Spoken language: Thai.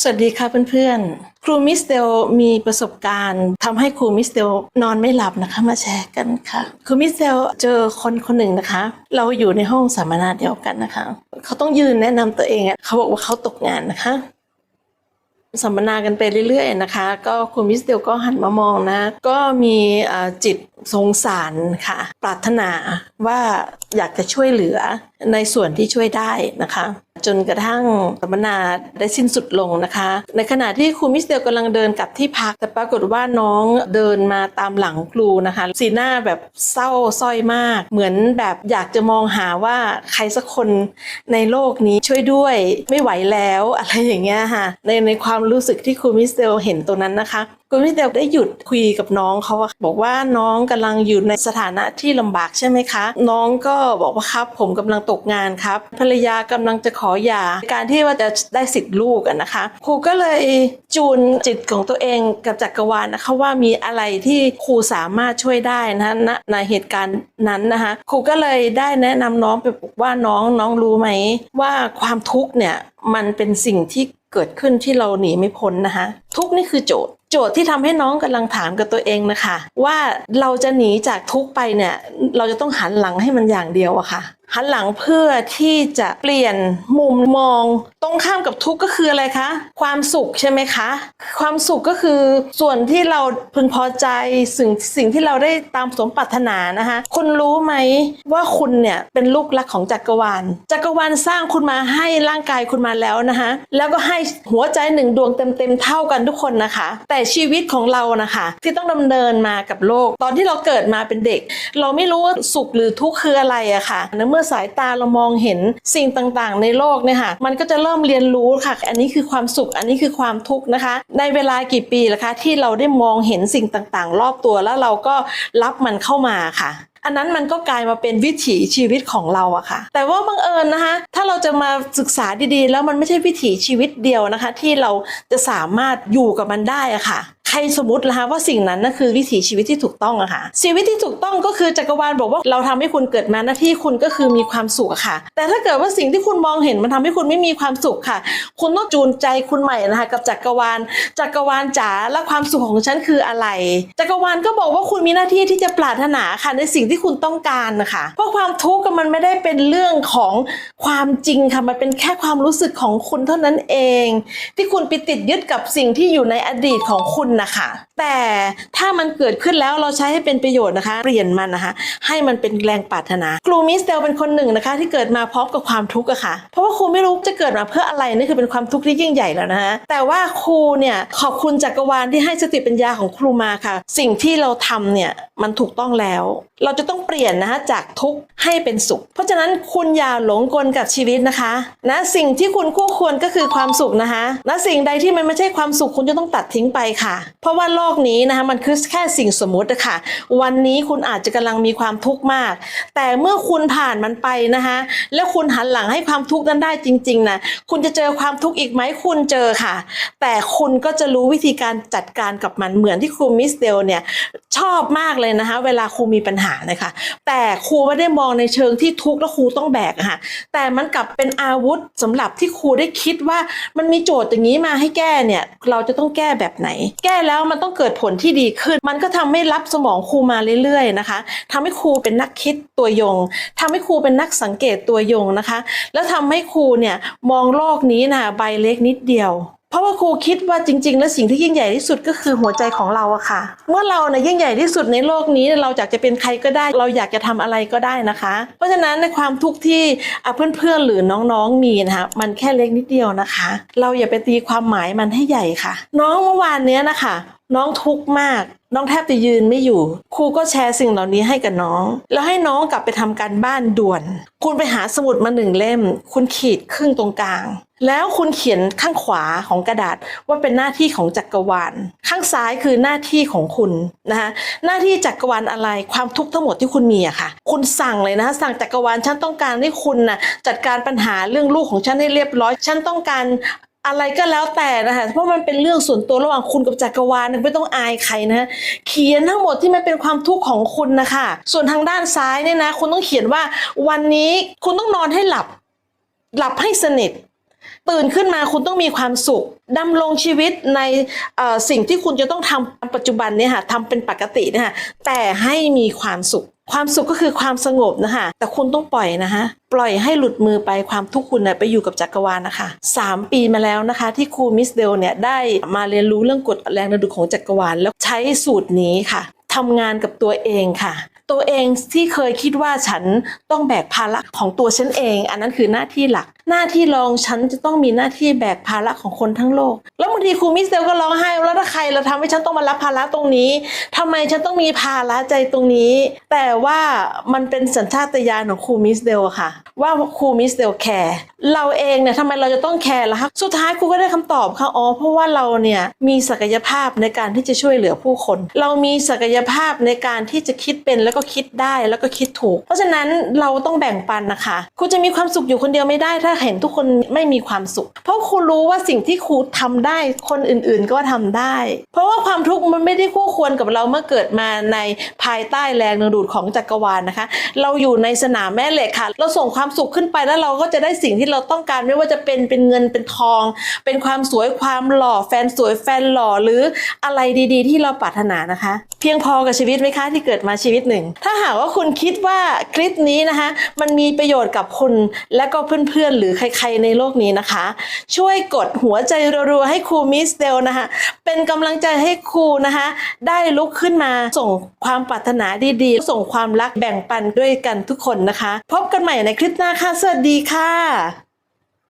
สวัสดีค่ะเพื่อนๆ ครูมิสเตลมีประสบการณ์ทำให้ครูมิสเตลนอนไม่หลับนะคะมาแชร์กันค่ะ ครูมิสเตลเจอคนคนหนึ่งนะคะ เราอยู่ในห้องสัมมนาเดียวกันนะคะ เขาต้องยืนแนะนำตัวเองอะเขาบอกว่าเขาตกงานนะคะสัมมนากันไปเรื่อยๆนะคะ ก็คุณมิสเตลก็หันมามองนะ ก็มีจิตสงสารค่ะ ปรารถนาว่าอยากจะช่วยเหลือในส่วนที่ช่วยได้นะคะ จนกระทั่งสัมมนาได้สิ้นสุดลงนะคะ ในขณะที่ครูมิสเตลกำลังเดินกลับที่พัก แต่ปรากฏว่าน้องเดินมาตามหลังครูนะคะ สีหน้าแบบเศร้าสร้อยมาก เหมือนแบบอยากจะมองหาว่าใครสักคนในโลกนี้ช่วยด้วยไม่ไหวแล้วอะไรอย่างเงี้ยค่ะในในความรู้สึกที่ครูมิสเตลเห็นตรงนั้นนะคะ คุณมิสเตลได้หยุดคุยกับน้องเขาอะบอกว่าน้องกำลังอยู่ในสถานะที่ลำบากใช่ไหมคะ น้องก็บอกว่าครับ ผมกำลังตกงานครับ ภรรยากำลังจะขอหย่าการที่ว่าจะได้สิทธิ์ลูกอะนะคะ ครูก็เลยจูนจิตของตัวเองกับจักรวาลนะคะว่ามีอะไรที่ครูสามารถช่วยได้นะณในเหตุการณ์นั้นนะคะครูก็เลยได้แนะนำน้องไปบอกว่าน้องน้องรู้ไหม ว่าความทุกข์เนี่ยมันเป็นสิ่งที่เกิดขึ้นที่เราหนีไม่พ้นนะคะทุกข์นี่คือโจทย์ โจทย์ที่ทำให้น้องกำลังถามกับตัวเองนะคะ ว่าเราจะหนีจากทุกไปเนี่ย เราจะต้องหันหลังให้มันอย่างเดียวอะค่ะ หันหลังเพื่อที่จะเปลี่ยนมุมมอง ตรงข้ามกับทุกข์ก็คืออะไรคะ ความสุขใช่ไหมคะ ความสุขก็คือส่วนที่เราพึงพอใจสิ่งสิ่งที่เราได้ตามสมปรารถนานะคะ คุณรู้ไหมว่าคุณเนี่ยเป็นลูกรักของจักรวาล จักรวาลสร้างคุณมาให้ร่างกายคุณมาแล้วนะคะแล้วก็ให้หัวใจหนึ่งดวงเต็มๆเท่ากันทุกคนนะคะ แต่ชีวิตของเรานะคะ ที่ต้องดำเนินมากับโลก ตอนที่เราเกิดมาเป็นเด็ก เราไม่รู้ว่าสุขหรือทุกข์คืออะไรอะค่ะในเมื่อสายตาเรามองเห็นสิ่งต่างๆ ในโลกเนี่ยค่ะมันก็จะเริ่มเรียนรู้ค่ะ อันนี้คือความสุขอันนี้คือความทุกข์นะคะ ในเวลากี่ปีล่ะคะที่เราได้มองเห็นสิ่งต่างๆ รอบตัวแล้วเราก็รับมันเข้ามาค่ะอันนั้นมันก็กลายมาเป็นวิถีชีวิตของเราอะค่ะ แต่ว่าบังเอิญนะคะ ถ้าเราจะมาศึกษาดีๆ แล้วมันไม่ใช่วิถีชีวิตเดียวนะคะ ที่เราจะสามารถอยู่กับมันได้อะค่ะ ใครสมมตินะคะว่าสิ่งนั้นนั่นคือวิถีชีวิตที่ถูกต้องอะค่ะชีวิตที่ถูกต้องก็คือจักรวาลบอกว่าเราทำให้คุณเกิดมาหน้าที่คุณก็คือมีความสุขะค่ะ แต่ถ้าเกิดว่าสิ่งที่คุณมองเห็นมันทำให้คุณไม่มีความสุขค่ะ คุณต้องจูนใจคุณใหม่นะคะกับจักรวาลจักรวาลจ๋าและความสุขของฉันคืออะไร จักรวาลก็บอกว่าคุณมีหน้าที่ที่จะปรารถนาค่ะในสิ่งที่คุณต้องการนะคะเพราะความทุกข์มันไม่ได้เป็นเรื่องของความจริงค่ะมันเป็นแค่ความรู้สึกของคุณเท่านั้นเอง ที่คุณไปติดยึดกับสิ่งที่อยู่ในอดีตของคุณนะคะแต่ถ้ามันเกิดขึ้นแล้วเราใช้ให้เป็นประโยชน์นะคะ เปลี่ยนมันนะคะ ให้มันเป็นแรงปรารถนาครูมิสเตลเป็นคนหนึ่งนะคะ ที่เกิดมาพร้อมกับความทุกข์อะค่ะ เพราะว่าครูไม่รู้จะเกิดมาเพื่ออะไรนี่คือเป็นความทุกข์ที่ยิ่งใหญ่แล้วนะคะแต่ว่าครูเนี่ยขอบคุณจักรวาลที่ให้สติปัญญาของครูมาค่ะ สิ่งที่เราทำเนี่ยมันถูกต้องแล้ว เราจะต้องเปลี่ยนนะคะจากทุกข์ให้เป็นสุข เพราะฉะนั้นคุณอย่าหลงกลกับชีวิตนะคะนะสิ่งที่คุณคู่ควรก็คือความสุขนะคะและสิ่งใดที่มันไม่ใช่ความสุขคุณจะต้องตัดทิ้งไปค่ะเพราะว่าโลกนี้นะคะมันคือแค่สิ่งสมมุติอะค่ะวันนี้คุณอาจจะกำลังมีความทุกข์มาก แต่เมื่อคุณผ่านมันไปนะคะแล้วคุณหันหลังให้ความทุกข์นั้นได้จริงๆนะคุณจะเจอความทุกข์อีกไหมคุณเจอค่ะ แต่คุณก็จะรู้วิธีการจัดการกับมันเหมือนที่ครูมิสเดลเนี่ยชอบมากเลยนะคะ เวลาครูมีปัญหาเลยค่ะแต่ครูไม่ได้มองในเชิงที่ทุกข์แล้วครูต้องแบกะค่ะแต่มันกลับเป็นอาวุธสำหรับที่ครูได้คิดว่ามันมีโจทย์อย่างนี้มาให้แก้เนี่ย เราจะต้องแก้แบบไหน แก้แล้วมันต้องเกิดผลที่ดีขึ้น มันก็ทำให้รับสมองครูมาเรื่อยๆนะคะทำให้ครูเป็นนักคิดตัวยงทำให้ครูเป็นนักสังเกตตัวยงนะคะ แล้วทำให้ครูเนี่ยมองโลกนี้นะใบเล็กนิดเดียว เพราะว่าครูคิดว่าจริง ๆ แล้วสิ่งที่ยิ่งใหญ่ที่สุดก็คือหัวใจของเราอะค่ะ เมื่อเราเนี่ยยิ่งใหญ่ที่สุดในโลกนี้เราอยากจะเป็นใครก็ได้ เราอยากจะทำอะไรก็ได้นะคะ เพราะฉะนั้นในความทุกข์ที่เพื่อนๆหรือน้องๆมีนะคะมันแค่เล็กนิดเดียวนะคะ เราอย่าไปตีความหมายมันให้ใหญ่ค่ะ น้องเมื่อวานเนี้ยนะคะน้องทุกข์มาก น้องแทบจะยืนไม่อยู่ ครูก็แชร์สิ่งเหล่านี้ให้กับน้อง แล้วให้น้องกลับไปทำการบ้านด่วน คุณไปหาสมุดมาหนึ่งเล่ม คุณขีดครึ่งตรงกลาง แล้วคุณเขียนข้างขวาของกระดาษว่าเป็นหน้าที่ของจักรวาล ข้างซ้ายคือหน้าที่ของคุณนะคะหน้าที่จักรวาลอะไรความทุกข์ทั้งหมดที่คุณมีอะค่ะ คุณสั่งเลยนะคะสั่งจักรวาลฉันต้องการให้คุณนะจัดการปัญหาเรื่องลูกของฉันให้เรียบร้อย ฉันต้องการอะไรก็แล้วแต่นะคะเพราะมันเป็นเรื่องส่วนตัวระหว่างคุณกับจักรวาลไม่ต้องอายใครนะเขียนทั้งหมดที่มันเป็นความทุกข์ของคุณนะคะส่วนทางด้านซ้ายเนี่ยนะคุณต้องเขียนว่าวันนี้คุณต้องนอนให้หลับ หลับให้สนิท ตื่นขึ้นมาคุณต้องมีความสุขดำรงชีวิตในสิ่งที่คุณจะต้องทำปัจจุบันเนี่ยค่ะทำเป็นปกตินะคะแต่ให้มีความสุข ความสุขก็คือความสงบนะคะแต่คุณต้องปล่อยนะคะปล่อยให้หลุดมือไปความทุกข์คุณน่ะไปอยู่กับจักรวาลนะคะสามปีมาแล้วนะคะ ที่ครูมิสเดลเนี่ยได้มาเรียนรู้เรื่องกฎแรงดึงดูดของจักรวาลแล้วใช้สูตรนี้ค่ะทำงานกับตัวเองค่ะ ตัวเองที่เคยคิดว่าฉันต้องแบกภาระของตัวฉันเอง อันนั้นคือหน้าที่หลัก หน้าที่รองฉันจะต้องมีหน้าที่แบกภาระของคนทั้งโลก แล้วบางทีครูมิสเตลก็ร้องไห้แล้วถ้าใครเราทำให้ฉันต้องมารับภาระตรงนี้ทำไมฉันต้องมีภาระใจตรงนี้ แต่ว่ามันเป็นสัญชาตญาณของครูมิสเดลค่ะ ว่าครูมิสเดลแคร์เราเองเนี่ยทำไมเราจะต้องแคร์ล่ะคะสุดท้ายครูก็ได้คำตอบค่ะอ๋อเพราะว่าเราเนี่ยมีศักยภาพในการที่จะช่วยเหลือผู้คน เรามีศักยภาพในการที่จะคิดเป็นแล้วก็คิดได้แล้วก็คิดถูก เพราะฉะนั้นเราต้องแบ่งปันนะคะครูจะมีความสุขอยู่คนเดียวไม่ได้ถ้าเห็นทุกคนไม่มีความสุข เพราะครูรู้ว่าสิ่งที่ครูทำได้คนอื่นๆก็ทำได้ เพราะว่าความทุกข์มันไม่ได้คู่ควรกับเราเมื่อเกิดมาในภายใต้แรงดึงดูดของจักรวาลนะคะ เราอยู่ในสนามแม่เหล็กค่ะ เราส่งความสุขขึ้นไปแล้วเราก็จะได้สิ่งที่เราต้องการไม่ว่าจะเป็นเป็นเงินเป็นทอง เป็นความสวยความหล่อแฟนสวยแฟนหล่อหรืออะไรดีๆ ที่เราปรารถนานะคะ เพียงพอกับชีวิตไหมคะที่เกิดมาชีวิตหนึ่ง ถ้าหากว่าคุณคิดว่าคลิปนี้นะคะ มันมีประโยชน์กับคุณและก็เพื่อนๆหรือใครๆในโลกนี้นะคะ ช่วยกดหัวใจรัวๆให้ครูมิสเดลนะคะ เป็นกำลังใจให้ครูนะคะ ได้ลุกขึ้นมาส่งความปรารถนาดีๆ ส่งความรักแบ่งปันด้วยกันทุกคนนะคะ พบกันใหม่ในคลิปหน้าค่ะ สวัสดีค่ะ